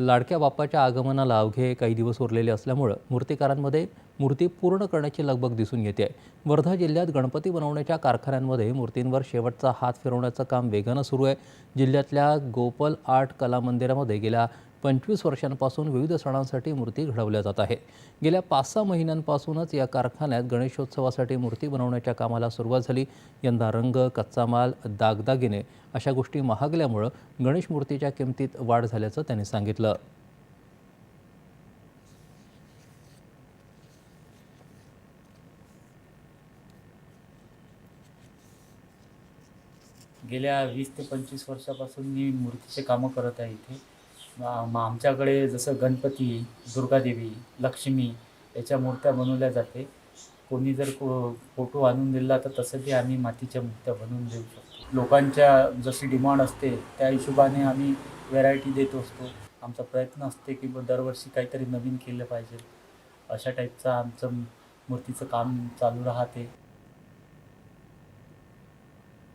लाडक्या बाप्पाच्या आगमनाला अवघे काही दिवस उरलेले असल्यामुळं मूर्तिकारांमध्ये मूर्ती पूर्ण करण्याची लगबग दिसून येते. आहे वर्धा जिल्ह्यात गणपती बनवण्याच्या कारखान्यांमध्ये मूर्तींवर शेवटचा हात फिरवण्याचं काम वेगानं सुरू आहे. जिल्ह्यातल्या गोपल आर्ट कला मंदिरामध्ये गेल्या पंचवीस वर्षांपासून विविध सणांसाठी मूर्ती घडवल्या जात आहे. गेल्या पाच सहा महिन्यांपासूनच या कारखान्यात गणेशोत्सवासाठी मूर्ती बनवण्याच्या कामाला सुरुवात झाली. यंदा रंग कच्चा माल दागदागिने अशा गोष्टी महागल्यामुळं गणेश मूर्तीच्या किमतीत वाढ झाल्याचं त्यांनी सांगितलं. गेल्या वीस ते पंचवीस वर्षापासून मी मूर्तीचे कामं करत आहे इथे. आमच्याकडे जसं गणपती दुर्गादेवी लक्ष्मी याच्या मूर्त्या बनवल्या जाते. कोणी जर को फोटो आणून दिला तर तसंही आम्ही मातीच्या मूर्त्या बनवून देऊ शकतो. लोकांच्या जशी डिमांड असते त्या हिशोबाने आम्ही व्हेरायटी देत असतो. आमचा प्रयत्न असते की दरवर्षी काहीतरी नवीन केलं पाहिजे. अशा टाईपचं आमचं मूर्तीचं काम चालू राहते.